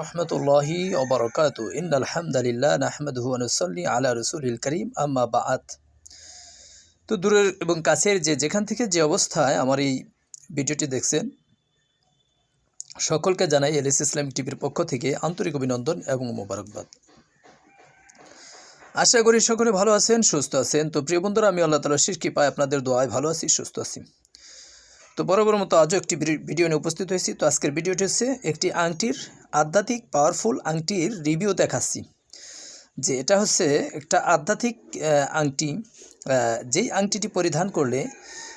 রহমতুল্লাহি ওবরকাত ইন আলহামদুলিল্লাহ করিম, আম্মা তো দূরের এবং কাছের যে যেখান থেকে যে অবস্থায় আমার এই ভিডিওটি দেখছেন, সকলকে জানাই এলএস ইসলামিক টিভির পক্ষ থেকে আন্তরিক অভিনন্দন এবং মোবারকবাদ। আশা করি সকলে ভালো আছেন, সুস্থ আছেন। তো প্রিয় বন্ধুরা, আমি আল্লাহ তালা শেষ পাই আপনাদের দোয়ায় ভালো আছি, সুস্থ আছি। তো বরাবর মতো আজও একটি ভিডি- ভিডিও নিয়ে উপস্থিত হয়েছি। তো আজকের ভিডিওটি হচ্ছে একটি আংটির আধ্যাত্মিক পাওয়ারফুল আংটির রিভিউ দেখাচ্ছি। যে এটা হচ্ছে একটা আধ্যাত্মিক আংটি। যেই আংটিটি পরিধান করলে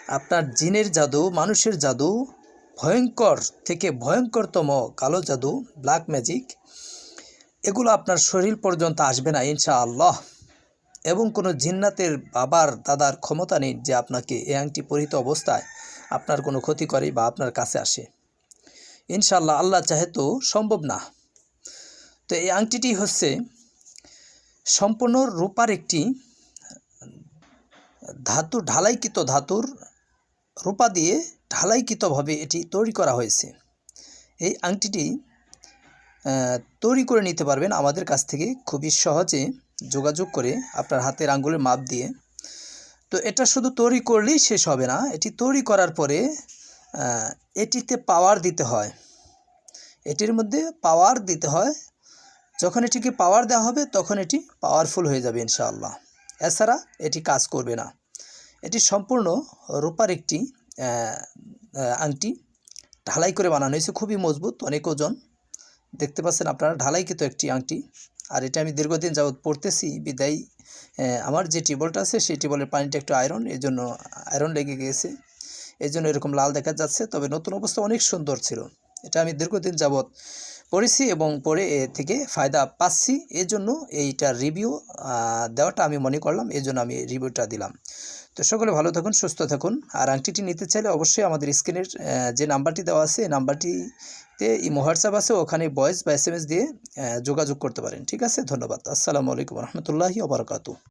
আপনার জিনের জাদু, মানুষের জাদু, ভয়ঙ্কর থেকে ভয়ঙ্করতম কালো জাদু ব্ল্যাক ম্যাজিক এগুলো আপনার শরীর পর্যন্ত আসবে না, ইনশাআল্লাহ। এবং কোনো জিন্নাতের বাবার, দাদার ক্ষমতা নেই যে আপনাকে এই আংটি পরিহিত অবস্থায় আপনার কোনো ক্ষতি করে বা আপনার কাছে আসে। ইনশাল্লাহ আল্লাহ চাহে তো সম্ভব না। তো এই আংটিটি হচ্ছে সম্পূর্ণ রূপার একটি ধাতু, ঢালাইকৃত ধাতুর রূপা দিয়ে ঢালাইকৃতভাবে এটি তৈরি করা হয়েছে। এই আংটিটি তৈরি করে নিতে পারবেন আমাদের কাছ থেকে। খুবই সহজে যোগাযোগ করে আপনার হাতের আঙ্গুলের মাপ দিয়ে তো এটা শুধু তৈরি করলেই শেষ হবে না, এটি তৈরি করার পরে এটিতে পাওয়ার দিতে হয়। এটির মধ্যে পাওয়ার দিতে হয়। যখন এটিকে পাওয়ার দেওয়া হবে, তখন এটি পাওয়ারফুল হয়ে যাবে ইনশাআল্লাহ। এছাড়া এটি কাজ করবে না। এটি সম্পূর্ণ রূপার একটি আংটি। ঢালাই করে বানানো হয়েছে, খুবই মজবুত, অনেক ওজন। দেখতে পাচ্ছেন আপনারা, ঢালাইকৃত একটি আংটি। আর এটা আমি দীর্ঘদিন যাবৎ পড়তেছি, বিদায় আমার যে টিবলটা আছে সেই টিবলের পানিটা একটু আয়রন এই জন্য আয়রন লেগে গিয়েছে এই জন্য এরকম লাল দেখা যাচ্ছে, তবে নতুন অবস্থা অনেক সুন্দর ছিল। এটা আমি দীর্ঘদিন যাবৎ পড়েছি এবং পরে এ থেকে ফায়দা পাচ্ছি। এজন্য জন্য এইটার রিভিউ দেওয়াটা আমি মনে করলাম এই জন্য আমি রিভিউটা দিলাম। তো সকলে ভালো থাকুন, সুস্থ থাকুন। আর আংটিটি নিতে চাইলে অবশ্যই আমাদের স্ক্রিনের যে নাম্বারটি দেওয়া আছে, এই নাম্বারটিতে ইমো হোয়াটসঅ্যাপ আছে, ওখানে ভয়েস বা এস দিয়ে যোগাযোগ করতে পারেন। ঠিক আছে? ধন্যবাদ। আসসালামু আলাইকুম রহমতুল্লাহি ওবরাকাতু